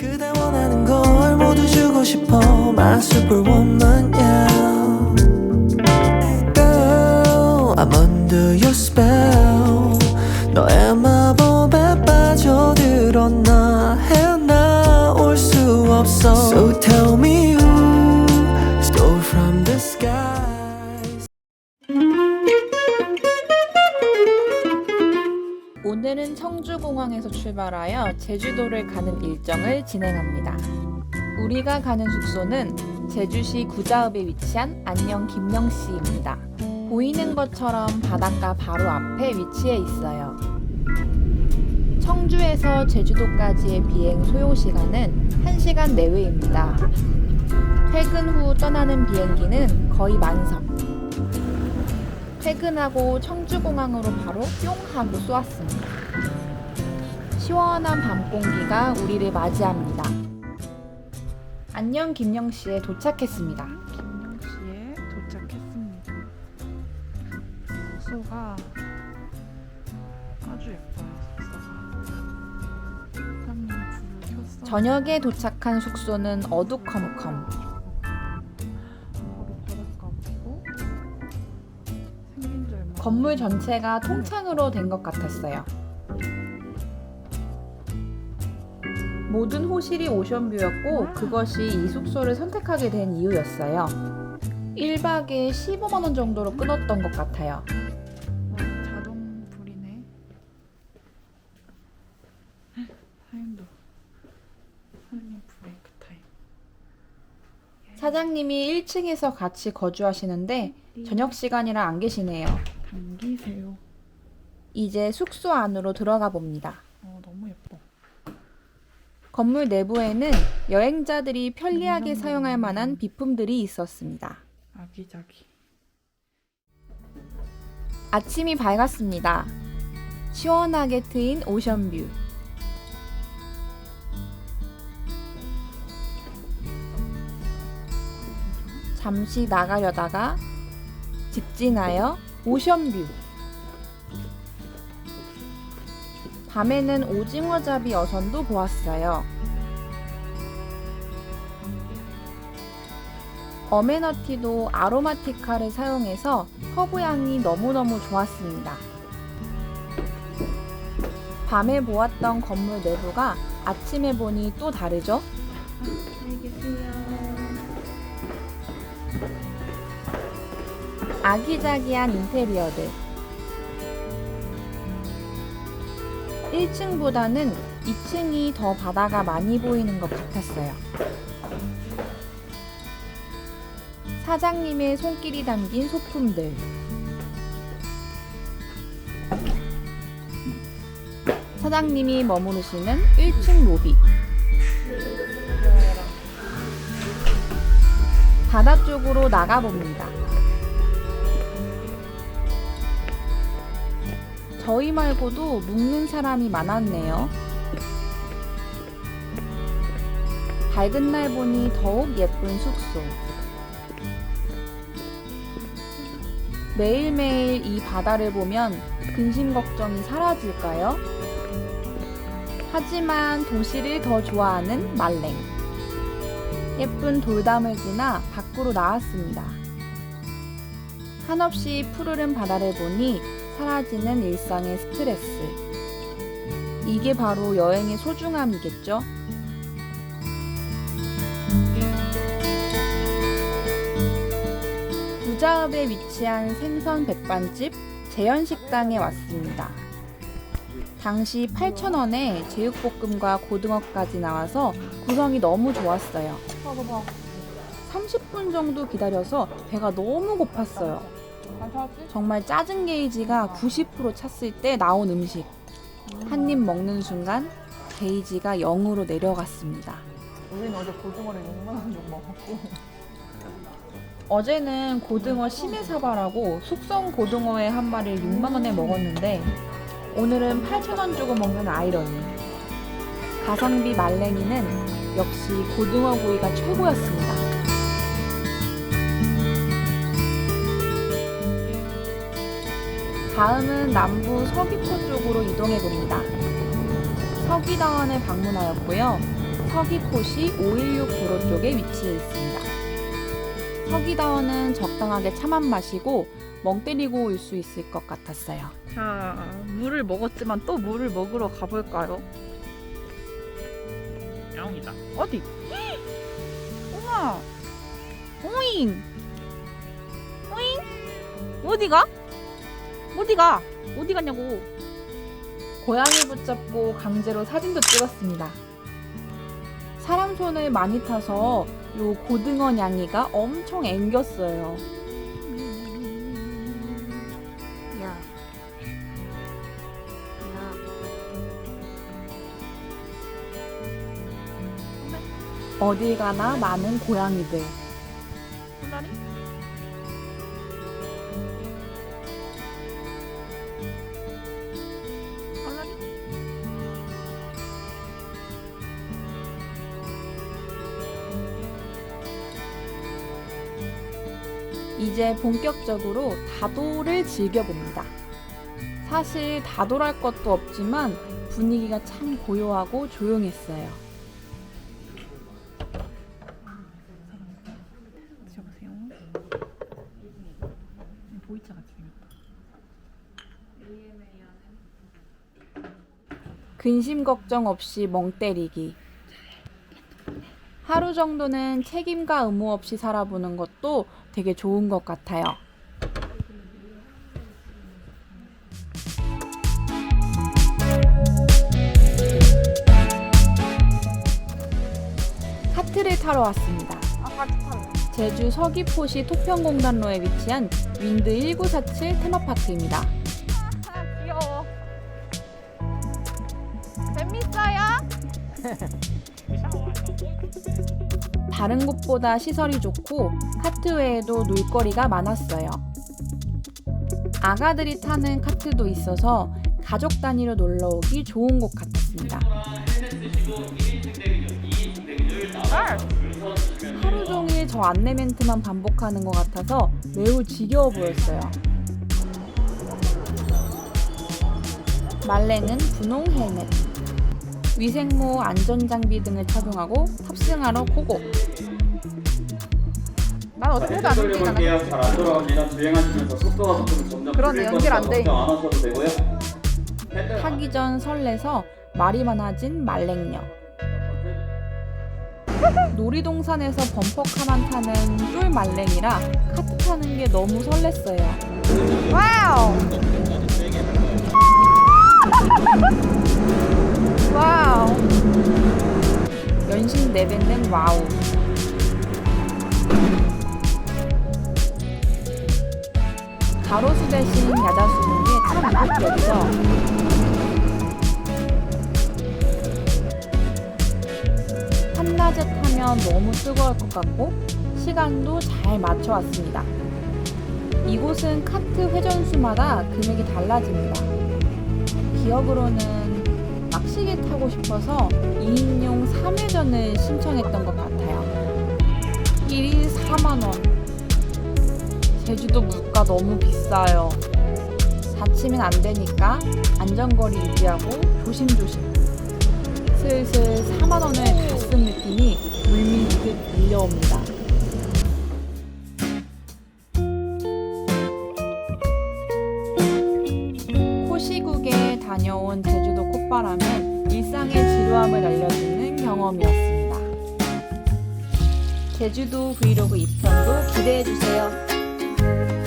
그대 원하는 걸 모두 주고 싶어 My superwoman yeah Girl I'm under your spell 오늘은 청주공항에서 출발하여 제주도를 가는 일정을 진행합니다. 우리가 가는 숙소는 제주시 구자읍에 위치한 안녕 김영시입니다. 보이는 것처럼 바닷가 바로 앞에 위치해 있어요. 청주에서 제주도까지의 비행 소요 시간은 1시간 내외입니다. 퇴근 후 떠나는 비행기는 거의 만석. 퇴근하고 청주공항으로 바로 뿅 하고 쏘았습니다. 시원한 밤 공기가 우리를 맞이합니다. 안녕 김영씨에 도착했습니다. 김영시에 도착했습니다. 숙소가 아주 예뻐요. 숙소가. 저녁에 도착한 숙소는 어두컴컴. 건물 전체가 통창으로 된 것 같았어요. 모든 호실이 오션뷰였고 그것이 이 숙소를 선택하게 된 이유였어요. 1박에 15만 원 정도로 끊었던 것 같아요. 와, 자동 불이네. 사장님도 사장님 브레이크 타임. 사장님이 1층에서 같이 거주하시는데 저녁 시간이라 안 계시네요. 당기세요. 이제 숙소 안으로 들어가 봅니다. 건물 내부에는 여행자들이 편리하게 사용할 만한 비품들이 있었습니다. 아기자기. 아침이 밝았습니다. 시원하게 트인 오션뷰. 잠시 나가려다가 직진하여 오션뷰. 밤에는 오징어잡이 어선도 보았어요. 어메너티도 아로마티카를 사용해서 허브 향이 너무너무 좋았습니다. 밤에 보았던 건물 내부가 아침에 보니 또 다르죠? 아기자기한 인테리어들. 1층보다는 2층이 더 바다가 많이 보이는 것 같았어요. 사장님의 손길이 담긴 소품들. 사장님이 머무르시는 1층 로비. 바다 쪽으로 나가봅니다. 저희 말고도 묵는 사람이 많았네요. 밝은 날 보니 더욱 예쁜 숙소. 매일매일 이 바다를 보면 근심 걱정이 사라질까요? 하지만 도시를 더 좋아하는 말랭. 예쁜 돌담을 지나 밖으로 나왔습니다. 한없이 푸르른 바다를 보니 사라지는 일상의 스트레스. 이게 바로 여행의 소중함이겠죠? 부자읍에 위치한 생선 백반집 재현식당에 왔습니다. 당시 8,000원에 제육볶음과 고등어까지 나와서 구성이 너무 좋았어요. 30분 정도 기다려서 배가 너무 고팠어요. 정말 짜증 게이지가 90% 찼을 때 나온 음식. 한 입 먹는 순간 게이지가 0으로 내려갔습니다. 우리는 어제 고등어를 6만 원 주고 먹었고 어제는 고등어 심해사바라고 숙성 고등어회 한 마리를 6만 원에 먹었는데 오늘은 8천 원 주고 먹는 아이러니. 가성비 말랭이는 역시 고등어 구이가 최고였습니다. 다음은 남부 서귀포 쪽으로 이동해 봅니다. 서귀다원을 방문하였고요. 서귀포시 516 도로 쪽에 위치해 있습니다. 서귀다원은 적당하게 차만 마시고 멍 때리고 올 수 있을 것 같았어요. 자, 물을 먹었지만 또 물을 먹으러 가볼까요? 야옹이다. 어디? 우와! 오잉! 오잉! 어디가? 어디가? 어디 갔냐고? 고양이 붙잡고 강제로 사진도 찍었습니다. 사람 손을 많이 타서 요 고등어 냥이가 엄청 앵겼어요. 야. 야. 어딜 가나 많은 고양이들. 이제 본격적으로 다도를 즐겨봅니다. 사실 다도랄 것도 없지만 분위기가 참 고요하고 조용했어요. 드셔보세요. 보이차 같이 생겼다. 근심 걱정 없이 멍 때리기. 하루 정도는 책임과 의무 없이 살아보는 것도 되게 좋은 것 같아요. 카트를 타러 왔습니다. 아. 제주 서귀포시 토평공단로에 위치한 윈드 1947 테마파크입니다. 아, 귀여워. 재밌어요? 다른 곳보다 시설이 좋고 카트 외에도 놀거리가 많았어요. 아가들이 타는 카트도 있어서 가족 단위로 놀러 오기 좋은 곳 같았습니다. 하루 종일 저 안내 멘트만 반복하는 것 같아서 매우 지겨워 보였어요. 말랭은 분홍 헬멧, 위생모 안전장비 등을 착용하고 탑승하러 고고. 난 어차피 안 움직이잖아. 잘안 돌아갑니다. 주행하시면서 속도가 조금 점점 그러네, 줄일 연결 안 거니까 돼. 걱정 안 하셔도 되고요. 타기 전 설레서 말이 많아진 말랭녀. 놀이동산에서 범퍼카만 타는 쫄 말랭이라 카트 타는 게 너무 설렜어요. 와우! 와우! 연신 내뱉는 와우. 가로수 대신 야자수는 게참 이국적이죠. 한낮에 타면 너무 뜨거울 것 같고 시간도 잘 맞춰왔습니다. 이곳은 카트 회전수마다 금액이 달라집니다. 기억으로는 빡시게 타고 싶어서 2인용 3회전을 신청했던 것 같아요. 1일 4만원. 제주도 물가 너무 비싸요. 다치면 안 되니까 안전거리 유지하고 조심조심. 슬슬 4만원을 다 쓴 느낌이 물밀듯 밀려옵니다. 콧바람은 일상의 지루함을 날려주는 경험이었습니다. 제주도 브이로그 2편도 기대해주세요.